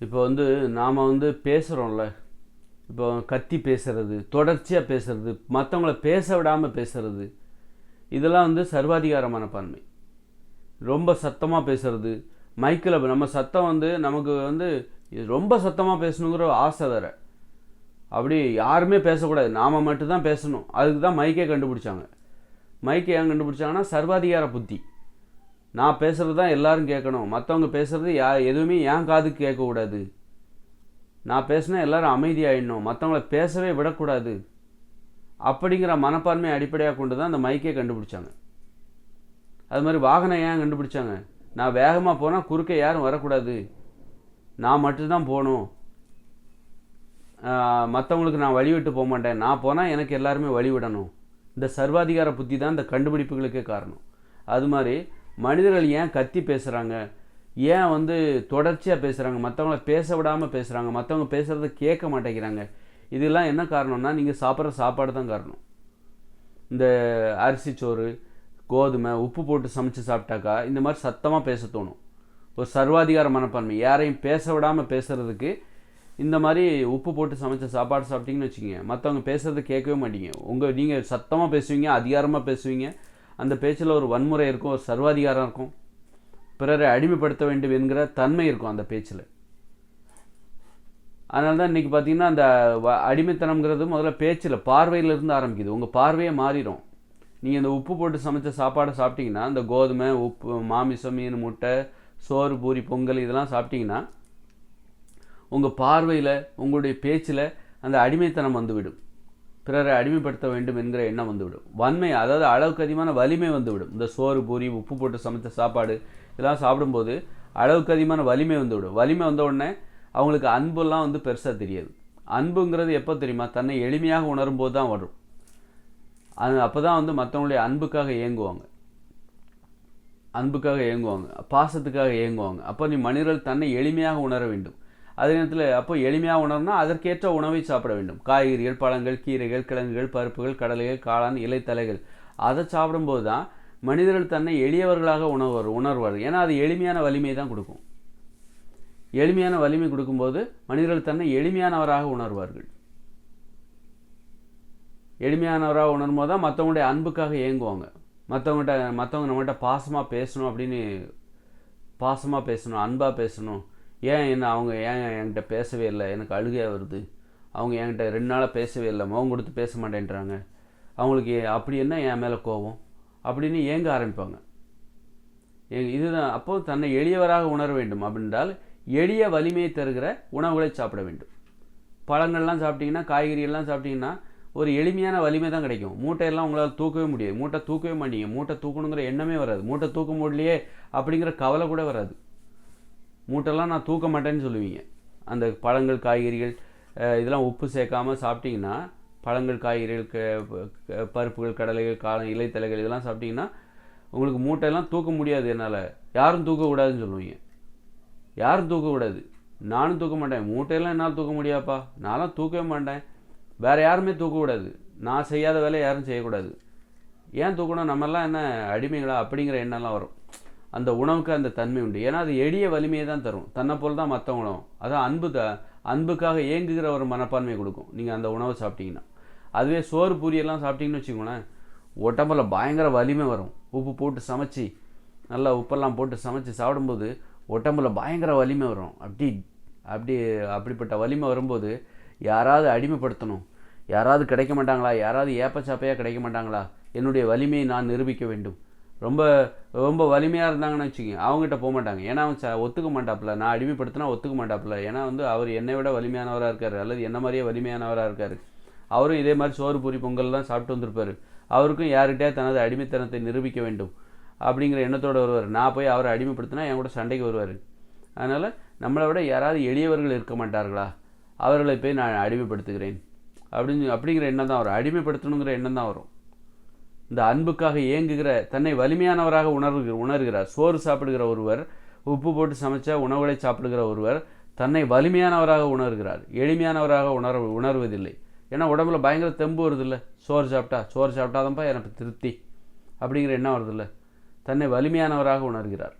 இப்போ வந்து நாம் வந்து பேசுகிறோம்ல இப்போ கத்தி பேசுகிறது தொடர்ச்சியாக பேசுகிறது மற்றவங்கள பேச விடாமல் பேசுகிறது இதெல்லாம் வந்து சர்வாதிகார மனப்பான்மை ரொம்ப சத்தமாக பேசுகிறது மைக்கில் நம்ம சத்தம் வந்து நமக்கு வந்து ரொம்ப சத்தமாக பேசணுங்கிற ஆசை வேற. அப்படி யாருமே பேசக்கூடாது. நாம் மட்டும்தான் பேசணும். அதுக்கு தான் மைக்கே கண்டுபிடிச்சாங்க. மைக்கை ஏன் கண்டுபிடிச்சாங்கன்னா சர்வாதிகார புத்தி. நான் பேசுகிறது தான் எல்லாரும் கேட்கணும். மற்றவங்க பேசுகிறது யா எதுவுமே என் காதுக்கு கேட்கக்கூடாது. நான் பேசினா எல்லாரும் அமைதியாயிடணும். மற்றவங்கள பேசவே விடக்கூடாது. அப்படிங்கிற மனப்பான்மையை அடிப்படையாக கொண்டு தான் அந்த மைக்கே கண்டுபிடிச்சாங்க. அது மாதிரி வாகனம் ஏன் கண்டுபிடிச்சாங்க? நான் வேகமாக போனால் குறுக்கே யாரும் வரக்கூடாது. நான் மட்டும்தான் போகணும். மற்றவங்களுக்கு நான் வழிவிட்டு போக மாட்டேன் நான் போனால் எனக்கு எல்லாருமே வழிவிடணும் இந்த சர்வாதிகார புத்தி தான் இந்த கண்டுபிடிப்புகளுக்கே காரணம். அது மாதிரி மனிதர்கள் ஏன் கத்தி பேசுகிறாங்க ஏன் வந்து தொடர்ச்சியாக பேசுகிறாங்க மற்றவங்கள பேச விடாமல் பேசுகிறாங்க மற்றவங்க பேசுகிறத கேட்க மாட்டேங்கிறாங்க. இதெல்லாம் என்ன காரணம்னா நீங்கள் சாப்பிட்ற சாப்பாடு தான் காரணம். இந்த அரிசி சோறு கோதுமை உப்பு போட்டு சமைச்சு சாப்பிட்டாக்கா இந்த மாதிரி சத்தமாக பேச தோணும். ஒரு சர்வாதிகார மனப்பான்மை. யாரையும் பேச விடாமல் பேசுகிறதுக்கு இந்த மாதிரி உப்பு போட்டு சமைச்ச சாப்பாடு சாப்பிட்டீங்கன்னு வச்சுக்கோங்க. மற்றவங்க பேசுகிறத கேட்கவே மாட்டீங்க. உங்கள் நீங்கள் சத்தமாக பேசுவீங்க அதிகாரமாக பேசுவீங்க. அந்த பேச்சில் ஒரு வன்முறை இருக்கும் ஒரு சர்வாதிகாரம் இருக்கும். பிறரை அடிமைப்படுத்த வேண்டும் என்கிற தன்மை இருக்கும் அந்த பேச்சில். அதனால தான் இன்றைக்கி பார்த்தீங்கன்னா அந்த வ- அடிமைத்தனம்ங்கிறது முதல்ல பேச்சில் பார்வையிலிருந்து ஆரம்பிக்குது. உங்கள் பார்வையே மாறிடும். நீங்கள் இந்த உப்பு போட்டு சமைச்ச சாப்பாடை சாப்பிட்டீங்கன்னா இந்த கோதுமை உப்பு மாமிசம் மீன் முட்டை சோறு பூரி பொங்கல் இதெல்லாம் சாப்பிட்டீங்கன்னா உங்கள் பார்வையில் உங்களுடைய பேச்சில் அந்த அடிமைத்தனம் வந்துவிடும். பிறரை அடிமைப்படுத்த வேண்டும் என்கிற எண்ணம் வந்துவிடும். வன்மை அதாவது அளவுக்கு அதிகமான வலிமை வந்துவிடும். இந்த சோறு பூரி உப்பு போட்டு சமைச்ச சாப்பாடு இதெல்லாம் சாப்பிடும்போது அளவுக்கு அதிகமான வலிமை வந்துவிடும். வலிமை வந்த உடனே அவங்களுக்கு அன்பெல்லாம் வந்து பெருசாக தெரியாது. அன்புங்கிறது எப்போ தெரியுமா? தன்னை எளிமையாக உணரும் போது தான் வரும். அது அப்போ தான் வந்து மற்றவங்களுடைய அன்புக்காக இயங்குவாங்க. அன்புக்காக இயங்குவாங்க. பாசத்துக்காக இயங்குவாங்க. அப்போ நீ மனிதர்கள் தன்னை எளிமையாக உணர வேண்டும். அதே நேரத்தில் அப்போ எளிமையாக உணரனா அதற்கேற்ற உணவை சாப்பிட வேண்டும். காய்கறிகள் பழங்கள் கீரைகள் கிழங்குகள் பருப்புகள் கடலைகள் காளான் இலைத்தலைகள். அதை சாப்பிடும்போது தான் மனிதர்கள் தன்னை எளியவர்களாக உணர்வர் உணர்வார். ஏன்னா அது எளிமையான வலிமை தான் கொடுக்கும். எளிமையான வலிமை கொடுக்கும்போது மனிதர்கள் தன்னை எளிமையானவராக உணர்வார்கள். எளிமையானவராக உணரும் போது தான் மற்றவங்களுடைய அன்புக்காக ஏங்குவாங்க. மற்றவங்கள்ட்ட மற்றவங்க நம்மகிட்ட பாசமாக பேசணும் அப்படின்னு பாசமாக பேசணும் அன்பாக பேசணும். ஏன் என்ன அவங்க ஏன் என்கிட்ட பேசவே இல்லை? எனக்கு அழுகையாக வருது. அவங்க என்கிட்ட ரெண்டு நாளாக பேசவே இல்லை. முகம் கொடுத்து பேச மாட்டேன்றாங்க. அவங்களுக்கு அப்படி என்ன என் மேலே கோபம்? அப்படின்னு ஏங்க ஆரம்பிப்பாங்க. ஏ- இதுதான். அப்போ தன்னை எளியவராக உணர வேண்டும். அப்படின்றால் எளிய வலிமையை தருகிற உணவுகளை சாப்பிட வேண்டும். பழங்கள்லாம் சாப்பிட்டிங்கன்னா காய்கறியெல்லாம் சாப்பிட்டிங்கன்னா ஒரு எளிமையான வலிமை தான் கிடைக்கும். மூட்டையெல்லாம் உங்களால் தூக்கவே முடியாது. மூட்டை தூக்கவே மாட்டீங்க. மூட்டை தூக்கணுங்கிற எண்ணமே வராது. மூட்டை தூக்க முடியலையே அப்படிங்கிற கவலை கூட வராது. மூட்டைலாம் நான் தூக்க மாட்டேன்னு சொல்லுவீங்க. அந்த பழங்கள் காய்கறிகள் இதெல்லாம் உப்பு சேர்க்காம சாப்பிட்டிங்கன்னா பழங்கள் காய்கறிகள் பருப்புகள் கடலைகள் காலம் இலைத்தலைகள் இதெல்லாம் சாப்பிட்டிங்கன்னா உங்களுக்கு மூட்டையெல்லாம் தூக்க முடியாது என்னால். யாரும் தூக்கக்கூடாதுன்னு சொல்லுவீங்க. யாரும் தூக்கக்கூடாது நானும் தூக்க மாட்டேன். மூட்டையெல்லாம் என்னால் தூக்க முடியாப்பா. நான்லாம் தூக்கவே மாட்டேன். வேறு யாருமே தூக்கக்கூடாது நான் செய்யாத வேலையை யாரும் செய்யக்கூடாது. ஏன் தூக்கணும்? நம்மெல்லாம் என்ன அடிமைகளா? அப்படிங்கிற எண்ணம்லாம் வரும். அந்த உணவுக்கு அந்த தன்மை உண்டு. ஏன்னா அது எளிய வலிமையை தான் தரும். தன்னை போல் தான் மற்ற உணவு அதான் அன்பு த அன்புக்காக ஏங்குகிற ஒரு மனப்பான்மை கொடுக்கும். நீங்கள் அந்த உணவை சாப்பிட்டீங்கன்னா. அதுவே சோறு பூரியெல்லாம் சாப்பிட்டீங்கன்னு வச்சுக்கோங்களேன் உடம்புல பயங்கர வலிமை வரும். உப்பு போட்டு சமைச்சு நல்லா உப்பெல்லாம் போட்டு சமைச்சு சாப்பிடும்போது உடம்புல பயங்கர வலிமை வரும். அப்படி அப்படி அப்படிப்பட்ட வலிமை வரும்போது யாராவது அடிமைப்படுத்தணும். யாராவது கிடைக்க மாட்டாங்களா? யாராவது ஏப்பச்சாப்பையாக கிடைக்க மாட்டாங்களா? என்னுடைய வலிமையை நான் நிரூபிக்க வேண்டும். ரொம்ப ரொம்ப வலிமையாக இருந்தாங்கன்னு வச்சுக்கோங்க. அவங்ககிட்ட போக மாட்டாங்க. ஏன்னா அவன் ச- ஒத்துக்க மாட்டாப்புல. நான் அடிமைப்படுத்தினா ஒத்துக்க மாட்டாப்புல. ஏன்னா வந்து அவர் என்னை விட வலிமையானவராக இருக்கார். அல்லது என்ன மாதிரியே வலிமையானவராக இருக்கார். அவரும் இதே மாதிரி சோறு பூரி பொங்கல் தான் சாப்பிட்டு வந்திருப்பார். அவருக்கும் யார்கிட்டயா தனது அடிமைத்தனத்தை நிரூபிக்க வேண்டும் அப்படிங்கிற எண்ணத்தோடு வருவார். நான் போய் அவரை அடிமைப்படுத்தினா என் கூட சண்டைக்கு வருவார். அதனால் நம்மளை விட யாராவது எளியவர்கள் இருக்க மாட்டார்களா? அவர்களை போய் நான் அடிமைப்படுத்துகிறேன். அப்படின்னு அப்படிங்கிற எண்ணம் தான் வரும். அடிமைப்படுத்தணுங்கிற எண்ணம் தான் வரும். இந்த அன்புக்காக ஏங்குகிற தன்னை வலிமையானவராக உணர்கிற உணர்கிறார். சோறு சாப்பிடுகிற ஒருவர் உப்பு போட்டு சமைச்ச உணவுகளை சாப்பிடுகிற ஒருவர் தன்னை வலிமையானவராக உணர்கிறார். எளிமையானவராக உணர் உணர்வதில்லை. ஏன்னா உடம்புல பயங்கர தெம்பு வருதில்ல. சோறு சாப்பிட்டா சோறு சாப்பிட்டாதான்ப்பா எனக்கு திருப்தி அப்படிங்கிற எண்ணம் வருதில்ல. தன்னை வலிமையானவராக உணர்கிறார்.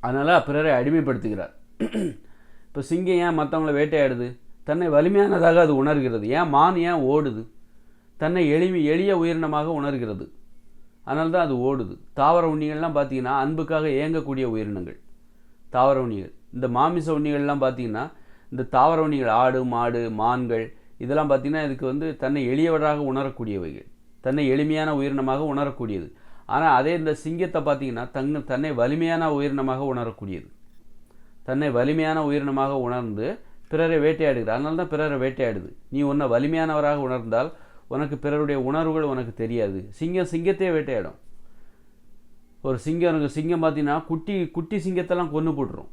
அதனால் பிறரை அடிமைப்படுத்துகிறார். இப்போ சிங்கம் ஏன் மற்றவங்கள வேட்டையாடுது? தன்னை வலிமையானதாக அது உணர்கிறது. ஏன் மான் ஏன் ஓடுது? தன்னை எளிமை எளிய உயிரினமாக உணர்கிறது. அதனால தான் அது ஓடுது. தாவர உண்ணிகள்லாம் பார்த்தீங்கன்னா அன்புக்காக இயங்கக்கூடிய உயிரினங்கள். தாவர உண்ணிகள். இந்த மாமிச உண்ணிகள்லாம் பார்த்தீங்கன்னா இந்த தாவர உண்ணிகள் ஆடு மாடு மான்கள் இதெல்லாம் பார்த்தீங்கன்னா இதுக்கு வந்து தன்னை எளியவராக உணரக்கூடியவைகள். தன்னை எளிமையான உயிரினமாக உணரக்கூடியது. ஆனால் அதே இந்த சிங்கத்தை பார்த்தீங்கன்னா தங்க தன்னை வலிமையான உயிரினமாக உணரக்கூடியது. தன்னை வலிமையான உயிரினமாக உணர்ந்து பிறரை வேட்டையாடுகிறது. அதனால தான் பிறரை வேட்டையாடுது. நீ உன்னை வலிமையானவராக உணர்ந்தால் உனக்கு பிறருடைய உணர்வுகள் உனக்கு தெரியாது. சிங்கம் சிங்கத்தையே வேட்டையாடும். ஒரு சிங்கம் எனக்கு சிங்கம் பார்த்தீங்கன்னா குட்டி குட்டி சிங்கத்தெல்லாம் கொன்று போட்டுரும்.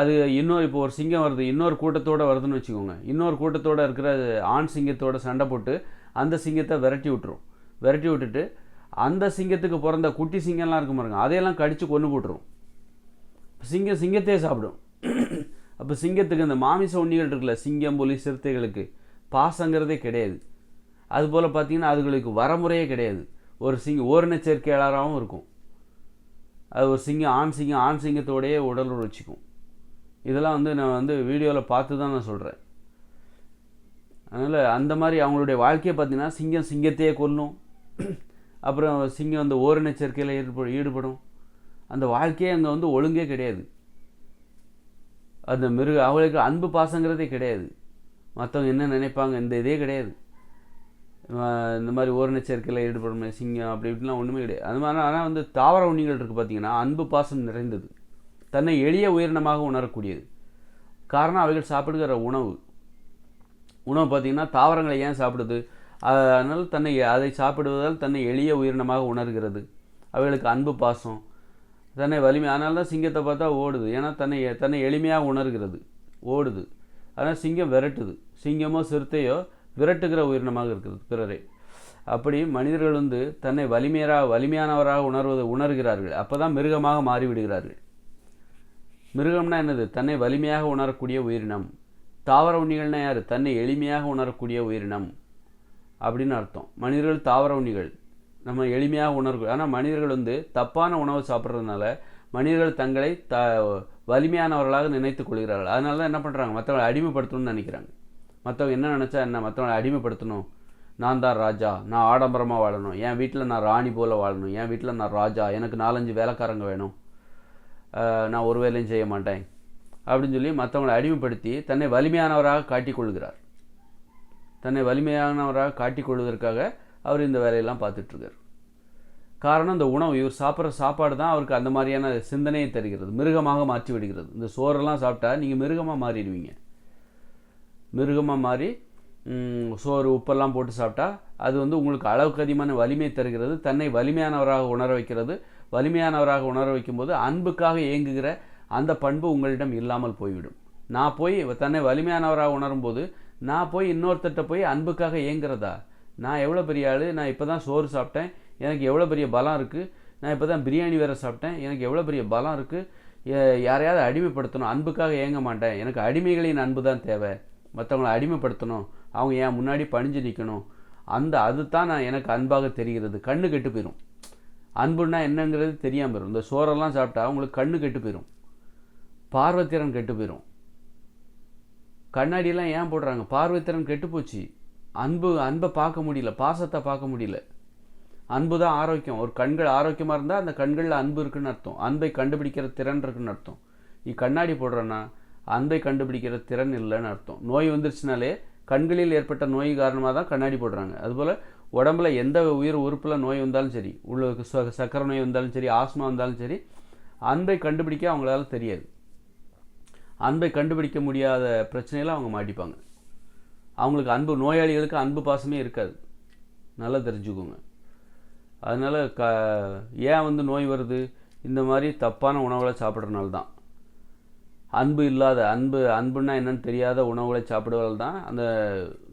அது இன்னொரு இப்போ ஒரு சிங்கம் வருது இன்னொரு கூட்டத்தோடு வருதுன்னு வச்சுக்கோங்க. இன்னொரு கூட்டத்தோடு இருக்கிற ஆண் சிங்கத்தோட சண்டை போட்டு அந்த சிங்கத்தை விரட்டி விட்டுரும். விரட்டி விட்டுட்டு அந்த சிங்கத்துக்கு பிறந்த குட்டி சிங்கம்லாம் இருக்கும் பாருங்க அதையெல்லாம் கடித்து கொன்று போட்டுரும். சிங்கம் சிங்கத்தையே சாப்பிடும். அப்போ சிங்கத்துக்கு இந்த மாமிச உண்ணிகள் இருக்குல்ல சிங்கம் புலி சிறுத்தைகளுக்கு பாசங்கிறதே கிடையாது. அதுபோல் பார்த்தீங்கன்னா அதுகளுக்கு வரமுறையே கிடையாது. ஒரு சிங்கம் ஓரினச்சேர்க்கையாளராகவும் இருக்கும். அது ஒரு சிங்கம் ஆண் சிங்கம் ஆண் சிங்கத்தோடையே உடல் உழைச்சிக்கும். இதெல்லாம் வந்து நான் வந்து வீடியோவில் பார்த்து தான் நான் சொல்கிறேன் அதனால் அந்த மாதிரி அவங்களுடைய வாழ்க்கையை பார்த்தீங்கன்னா சிங்கம் சிங்கத்தையே கொல்லும். அப்புறம் சிங்கம் அந்த ஓரினச்சேர்க்கையில் ஈடுப ஈடுபடும். அந்த வாழ்க்கையே அங்கே வந்து ஒழுங்கே கிடையாது. அந்த மிருக அவங்களுக்கு அன்பு பாசங்கிறதே கிடையாது. மற்றவங்க என்ன நினைப்பாங்க இந்த இதே கிடையாது. இந்த மாதிரி ஓரின சேர்க்கையில் ஈடுபடும் சிங்கம் அப்படி இப்படிலாம் ஒன்றுமே கிடையாது. அது மாதிரி ஆனால் வந்து தாவர உண்ணிகள் இருக்குது பார்த்தீங்கன்னா அன்பு பாசம் நிறைந்தது. தன்னை எளிய உயிரினமாக உணரக்கூடியது. காரணம் அவைகள் சாப்பிடுகிற உணவு. உணவு பார்த்திங்கன்னா தாவரங்களை ஏன் சாப்பிடுது? அதனால் தன்னை அதை சாப்பிடுவதால் தன்னை எளிய உயிரினமாக உணர்கிறது. அவைகளுக்கு அன்பு பாசம். தன்னை வலிமை அதனால தான் சிங்கத்தை பார்த்தா ஓடுது. ஏன்னா தன்னை தன்னை எளிமையாக உணர்கிறது. ஓடுது. ஆனால் சிங்கம் விரட்டுது. சிங்கமோ சிறுத்தையோ விரட்டுகிற உயிரினமாக இருக்கிறது பிறரை. அப்படி மனிதர்கள் வந்து தன்னை வலிமையராக வலிமையானவராக உணர்வது உணர்கிறார்கள். அப்போ தான் மிருகமாக மாறிவிடுகிறார்கள். மிருகம்னா என்னது? தன்னை வலிமையாக உணரக்கூடிய உயிரினம். தாவர உண்ணிகள்னா யார்? தன்னை எளிமையாக உணரக்கூடிய உயிரினம். அப்படின்னு அர்த்தம். மனிதர்கள் தாவர உண்ணிகள். நம்ம எளிமையாக உணர்கிறோம் ஆனால் மனிதர்கள் வந்து தப்பான உணவை சாப்பிட்றதுனால மனிதர்கள் தங்களை த வலிமையானவர்களாக நினைத்து கொள்கிறார்கள். அதனால தான் என்ன பண்ணுறாங்க மற்றவங்களை அடிமைப்படுத்தணும்னு நினைக்கிறாங்க. மற்றவங்க என்ன நினச்சா என்ன மற்றவங்களை அடிமைப்படுத்தணும்? நான் தான் ராஜா நான் ஆடம்பரமாக வாழணும். என் வீட்டில் நான் ராணி போல் வாழணும். என் வீட்டில் நான் ராஜா எனக்கு நாலஞ்சு வேலைக்காரங்க வேணும். நான் ஒரு வேலையும் செய்ய மாட்டேன். அப்படின்னு சொல்லி மற்றவங்களை அடிமைப்படுத்தி தன்னை வலிமையானவராக காட்டிக்கொள்கிறார் தன்னை வலிமையானவராக காட்டிக்கொள்வதற்காக அவர் இந்த வேலையெல்லாம் பார்த்துட்ருக்கார் காரணம் இந்த உணவு. இவர் சாப்பிட்ற சாப்பாடு தான் அவருக்கு அந்த மாதிரியான சிந்தனையை தருகிறது. மிருகமாக மாற்றி விடுகிறது. இந்த சோறெல்லாம் சாப்பிட்டா நீங்கள் மிருகமாக மாறிடுவீங்க. மிருகமாக மாறி சோறு உப்பெல்லாம் போட்டு சாப்பிட்டா அது வந்து உங்களுக்கு அளவுக்கு அதிகமான வலிமை தருகிறது. தன்னை வலிமையானவராக உணர வைக்கிறது. வலிமையானவராக உணர வைக்கும்போது அன்புக்காக இயங்குகிற அந்த பண்பு உங்களிடம் இல்லாமல் போய்விடும். நான் போய் தன்னை வலிமையானவராக உணரும்போது நான் போய் இன்னொருத்தட்ட போய் அன்புக்காக இயங்குறதா? நான் எவ்வளோ பெரிய ஆள்? நான் இப்போ தான் சோறு சாப்பிட்டேன். எனக்கு எவ்வளோ பெரிய பலம் இருக்குது நான் இப்போ தான் பிரியாணி வேறு சாப்பிட்டேன். எனக்கு எவ்வளோ பெரிய பலம் இருக்குது யாரையாவது அடிமைப்படுத்தணும். அன்புக்காக ஏங்க மாட்டேன். எனக்கு அடிமைகளின் அன்பு தான் தேவை. மற்றவங்களை அடிமைப்படுத்தணும். அவங்க என் முன்னாடி பணிஞ்சு நிற்கணும் அந்த அது தான் நான் எனக்கு அன்பாக தெரிகிறது. கண்ணு கெட்டு போயிடும் அன்புன்னா என்னங்கிறது தெரியாமல் போயிடும் இந்த சோறெல்லாம் சாப்பிட்டா அவங்களுக்கு கண்ணு கெட்டு போயிடும் பார்வைத்திறன் கெட்டு போயிடும் கண்ணாடியெல்லாம் ஏன் போடுறாங்க? பார்வைத்திறன் கெட்டு போச்சு. அன்பு அன்பை பார்க்க முடியல. பாசத்தை பார்க்க முடியல. அன்பு தான் ஆரோக்கியம். ஒரு கண்கள் ஆரோக்கியமாக இருந்தால் அந்த கண்களில் அன்பு இருக்குன்னு அர்த்தம். அன்பை கண்டுபிடிக்கிற திறன் இருக்குன்னு அர்த்தம். நீ கண்ணாடி போடுறேன்னா அன்பை கண்டுபிடிக்கிற திறன் இல்லைன்னு அர்த்தம். நோய் வந்துருச்சுனாலே கண்களில் ஏற்பட்ட நோய் காரணமாக தான் கண்ணாடி போடுறாங்க. அதுபோல் உடம்புல எந்த உயிர் உறுப்பில் நோய் வந்தாலும் சரி உள்ள சக்கரை நோய் வந்தாலும் சரி ஆஸ்மா வந்தாலும் சரி அன்பை கண்டுபிடிக்க அவங்களால தெரியாது. அன்பை கண்டுபிடிக்க முடியாத பிரச்சனையில் அவங்க மாட்டிப்பாங்க. அவங்களுக்கு அன்பு நோயாளிகளுக்கு அன்பு பாசமே இருக்காது. நல்லா தெரிஞ்சுக்கோங்க. அதனால் க ஏன் வந்து நோய் வருது? இந்த மாதிரி தப்பான உணவுகளை சாப்பிட்றனால தான். அன்பு இல்லாத அன்பு அன்புன்னா என்னன்னு தெரியாத உணவுகளை சாப்பிடுவதால் தான் அந்த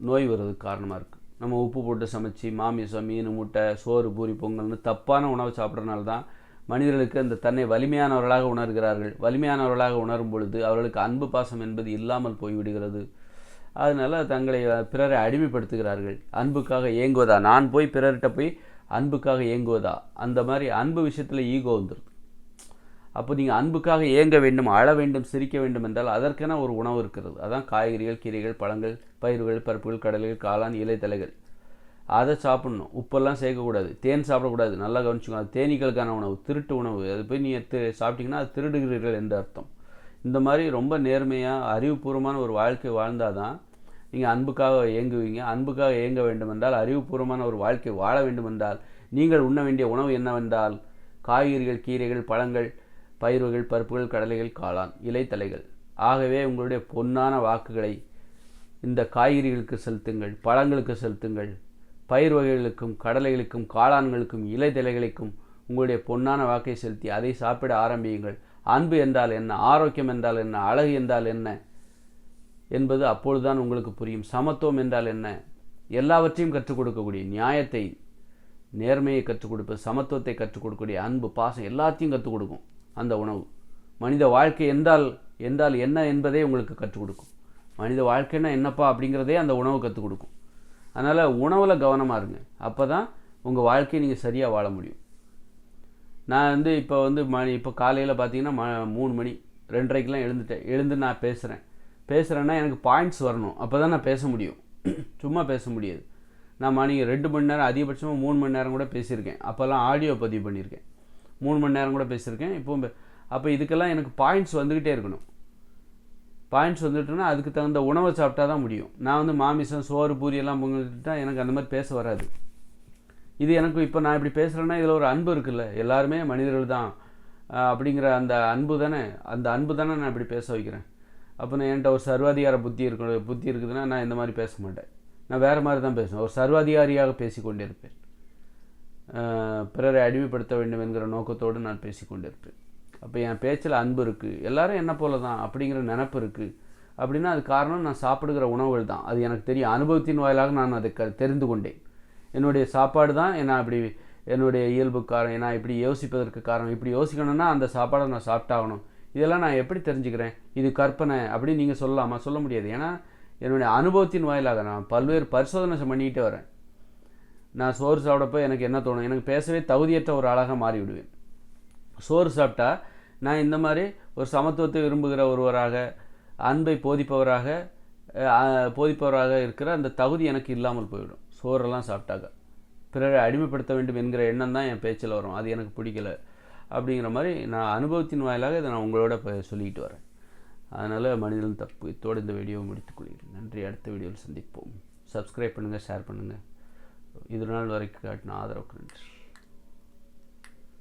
நோய் வர்றதுக்கு காரணமாக இருக்குது நம்ம உப்பு போட்டு சமைச்சு மாமிசம் மீன் முட்டை சோறு பூரி பொங்கல்னு தப்பான உணவு சாப்பிட்றனால தான் மனிதர்களுக்கு அந்த தன்னை வலிமையானவர்களாக உணர்கிறார்கள். வலிமையானவர்களாக உணரும் பொழுது அவர்களுக்கு அன்பு பாசம் என்பது இல்லாமல் போய்விடுகிறது. அதனால் தங்களை பிறரை அடிமைப்படுத்துகிறார்கள். அன்புக்காக ஏங்குவதா? நான் போய் பிறர்கிட்ட போய் அன்புக்காக ஏங்குவதா? அந்த மாதிரி அன்பு விஷயத்தில் ஈகோ வந்துடுது அப்போ நீங்கள் அன்புக்காக ஏங்க வேண்டும் அழ வேண்டும் சிரிக்க வேண்டும் என்றால் அதற்கென ஒரு உணவு இருக்கிறது. அதான் காய்கறிகள் கீரைகள் பழங்கள் பயிர்கள் பருப்புகள் கடலைகள் காளான் இலைத்தலைகள் அதை சாப்பிட்ணும். உப்பெல்லாம் சேர்க்கக்கூடாது. தேன் சாப்பிடக்கூடாது. நல்லா கவனிச்சுக்கணும் அது தேனீக்களுக்கான உணவு திருட்டு உணவு. அது போய் நீங்கள் திரு சாப்பிட்டீங்கன்னா அது திருடுகிறீர்கள் என்று அர்த்தம். இந்த மாதிரி ரொம்ப நேர்மையாக அறிவுபூர்வமான ஒரு வாழ்க்கை வாழ்ந்தால் தான் நீங்கள் அன்புக்காக இயங்குவீங்க அன்புக்காக இயங்க வேண்டுமென்றால் அறிவுபூர்வமான ஒரு வாழ்க்கை வாழ வேண்டுமென்றால் நீங்கள் உண்ண வேண்டிய உணவு என்னவென்றால் காய்கறிகள் கீரைகள் பழங்கள் பயிர்கள் பருப்புகள் கடலைகள் காளான் இலைத்தலைகள். ஆகவே உங்களுடைய பொன்னான வாக்குகளை இந்த காய்கறிகளுக்கு செலுத்துங்கள் பழங்களுக்கு செலுத்துங்கள் பயிர் வகைகளுக்கும் கடலைகளுக்கும் காளான்களுக்கும் இலைத்தலைகளுக்கும் உங்களுடைய பொன்னான வாக்கை செலுத்தி அதை சாப்பிட ஆரம்பியுங்கள். அன்பு என்றால் என்ன? ஆரோக்கியம் என்றால் என்ன? அழகு என்றால் என்ன? என்பது அப்பொழுதுதான் உங்களுக்கு புரியும். சமத்துவம் என்றால் என்ன? எல்லாவற்றையும் கற்றுக் கொடுக்கக்கூடிய நியாயத்தை நேர்மையை கற்றுக் கொடுப்பது சமத்துவத்தை கற்றுக் கொடுக்கக்கூடிய அன்பு பாசம் எல்லாத்தையும் கற்றுக் கொடுக்கும் அந்த உணவு. மனித வாழ்க்கை என்றால் என்றால் என்ன என்பதே உங்களுக்கு கற்றுக் கொடுக்கும். மனித வாழ்க்கைன்னா என்னப்பா அப்படிங்கிறதே அந்த உணவு கற்றுக் கொடுக்கும். அதனால் உணவில் கவனமாக இருங்க. அப்போ தான் உங்கள் வாழ்க்கையை நீங்கள் சரியாக வாழ முடியும். நான் வந்து இப்போ வந்து மணி இப்போ காலையில் பார்த்தீங்கன்னா ம மூணு மணி ரெண்டரைக்கெலாம் எழுந்துட்டேன். எழுந்து நான் பேசுகிறேன் பேசுகிறேன்னா எனக்கு பாயிண்ட்ஸ் வரணும். அப்போ தான் நான் பேச முடியும். சும்மா பேச முடியாது. நான் மணி ரெண்டு மணி நேரம் அதிகபட்சமாக மூணு மணி நேரம் கூட பேசியிருக்கேன். அப்போல்லாம் ஆடியோ பதிவு பண்ணியிருக்கேன். மூணு மணி நேரம் கூட பேசியிருக்கேன். இப்போ அப்போ இதுக்கெல்லாம் எனக்கு பாயிண்ட்ஸ் வந்துக்கிட்டே இருக்கணும். பாயிண்ட்ஸ் வந்துட்டுனா அதுக்கு தகுந்த உணவை சாப்பிட்டா தான் முடியும். நான் வந்து மாமிசம் சோறு பூரி எல்லாம் பொங்கிட்டா எனக்கு அந்த மாதிரி பேச வராது. இது எனக்கு இப்போ நான் இப்படி பேசுகிறேன்னா இதில் ஒரு அன்பு இருக்குல்ல. எல்லாருமே மனிதர்கள் தான். அப்படிங்கிற அந்த அன்பு தானே? அந்த அன்பு தானே நான் இப்படி பேச வைக்கிறேன். அப்போ நான் என்கிட்ட ஒரு சர்வாதிகார புத்தி இருக்க புத்தி இருக்குதுன்னா நான் இந்த மாதிரி பேச மாட்டேன். நான் வேறு மாதிரி தான் பேசுவேன். ஒரு சர்வாதிகாரியாக பேசிக்கொண்டே இருப்பேன் பிறரை அடிமைப்படுத்த வேண்டும் என்கிற நோக்கத்தோடு நான் பேசிக்கொண்டே கொண்டிருப்பேன் அப்போ என் பேச்சில் அன்பு இருக்குது எல்லாரும் என்ன போல தான் அப்படிங்கிற நினப்பு இருக்குது அப்படின்னா அது காரணம் நான் சாப்பிடுகிற உணவுகள் தான். அது எனக்கு தெரியும். அனுபவத்தின் வாயிலாக நான் அதை க தெரிந்து கொண்டேன். என்னுடைய சாப்பாடு தான் என்ன அப்படி என்னுடைய இயல்பு காரணம் நான் இப்படி யோசிப்பதற்கு காரணம். இப்படி யோசிக்கணும்னா அந்த சாப்பாடை நான் சாப்பிட்டாகணும். இதெல்லாம் நான் எப்படி தெரிஞ்சுக்கிறேன்? இது கற்பனை அப்படின்னு நீங்கள் சொல்லலாமா? சொல்ல முடியாது. ஏன்னா என்னுடைய அனுபவத்தின் வாயிலாக நான் பல்வேறு பரிசோதனை பண்ணிக்கிட்டே வரேன். நான் சோறு சாப்பிடப்போ எனக்கு என்ன தோணும்? எனக்கு பேசவே தகுதியற்ற ஒரு ஆளாக மாறி விடுவேன் சோறு சாப்பிட்டா நான் இந்த மாதிரி ஒரு சமத்துவத்தை விரும்புகிற ஒருவராக அன்பை போதிப்பவராக போதிப்பவராக இருக்கிற அந்த தகுதி எனக்கு இல்லாமல் போயிடும் சோறெல்லாம் சாப்பிட்டாக்க. பிறரை அடிமைப்படுத்த வேண்டும் என்கிற எண்ணம் தான் என் பேச்சில் வரும். அது எனக்கு பிடிக்கல. அப்படிங்கிற மாதிரி நான் அனுபவத்தின் வாயிலாக இதை நான் உங்களோட இப்போ சொல்லிக்கிட்டு வரேன். அதனால் மனிதன் தப்பு. இத்தோடு இந்த வீடியோவை முடித்துக்கொள்கிறேன் நன்றி. அடுத்த வீடியோவில் சந்திப்போம். சப்ஸ்கிரைப் பண்ணுங்கள் ஷேர் பண்ணுங்கள் இது நாள் வரைக்கும் காட்டின ஆதரவுக்கு நன்றி.